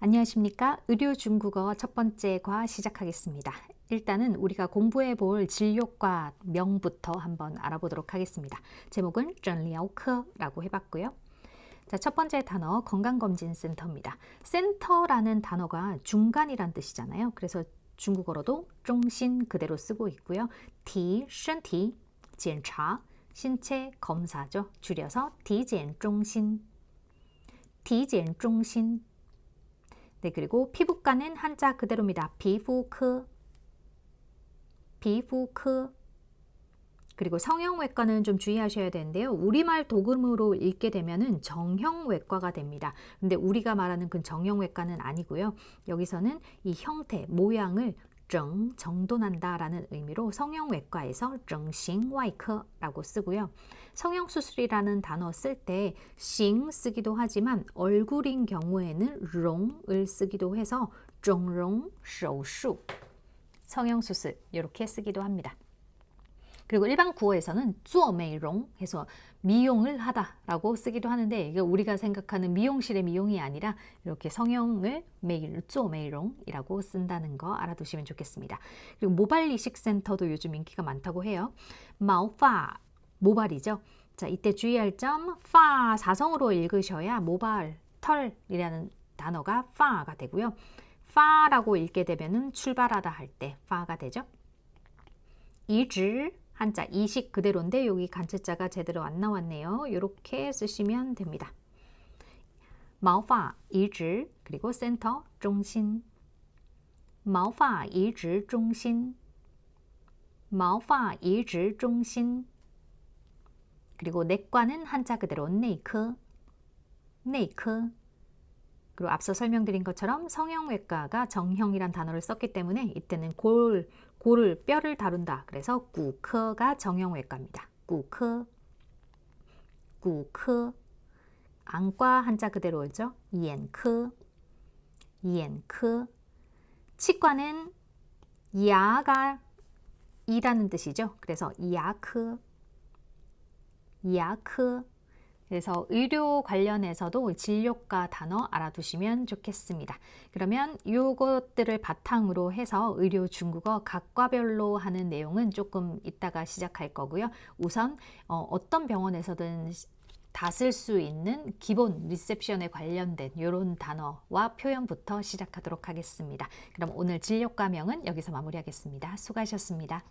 안녕하십니까? 의료 중국어 첫 번째 과 시작하겠습니다. 일단은 우리가 공부해 볼 진료과 명부터 한번 알아보도록 하겠습니다. 제목은 전리오크라고 해봤고요. 자, 첫 번째 단어 건강검진센터입니다. 센터라는 단어가 중간이란 뜻이잖아요. 그래서 중국어로도 중신 그대로 쓰고 있고요. 디, 신티, 检查 신체 검사죠. 줄여서 디젠 중신. 디젠 중신. 네, 그리고 피부과는 한자 그대로입니다. 피부科, 피부科. 그리고 성형외과는 좀 주의하셔야 되는데요. 우리말 도금으로 읽게 되면은 정형외과가 됩니다. 근데 우리가 말하는 그 정형외과는 아니고요. 여기서는 이 형태, 모양을 정, 정돈한다라는 의미로 성형외과에서 정신외과라고 쓰고요. 성형수술이라는 단어 쓸때 싱 쓰기도 하지만 얼굴인 경우에는 롱을 쓰기도 해서 정롱手术 성형수술 이렇게 쓰기도 합니다. 그리고 일반 구어에서는 쭈어메이롱 해서 미용을 하다라고 쓰기도 하는데 이게 우리가 생각하는 미용실의 미용이 아니라 이렇게 성형을 메일 쭈어메이롱이라고 쓴다는 거 알아두시면 좋겠습니다. 그리고 모발 이식 센터도 요즘 인기가 많다고 해요. 마오파 모발이죠. 자, 이때 주의할 점, 파 사성으로 읽으셔야 모발, 털이라는 단어가 파가 되고요. 파라고 읽게 되면 출발하다 할 때 파가 되죠. 이즈 한자 이식 그대로인데 여기 간체자가 제대로 안 나왔네요. 이렇게 쓰시면 됩니다. 마오파 이즈 그리고 센터 중심. 마오파 이즈 중심. 마오파 이즈 중심. 그리고 내과는 한자 그대로 네이크. 네이크 그리고 앞서 설명드린 것처럼 성형외과가 정형이란 단어를 썼기 때문에 이때는 골, 골을 뼈를 다룬다. 그래서 구커가 정형외과입니다. 구커, 구커. 안과 한자 그대로죠. 이엔크, 이엔크. 치과는 야가 이라는 뜻이죠. 그래서 야크, 야크. 그래서 의료 관련해서도 진료과 단어 알아두시면 좋겠습니다. 그러면 이것들을 바탕으로 해서 의료 중국어 각과별로 하는 내용은 조금 이따가 시작할 거고요. 우선 어, 떤 병원에서든 다쓸수 있는 기본 리셉션에 관련된 이런 단어와 표현부터 시작하도록 하겠습니다. 그럼 오늘 진료과명은 여기서 마무리하겠습니다. 수고하셨습니다.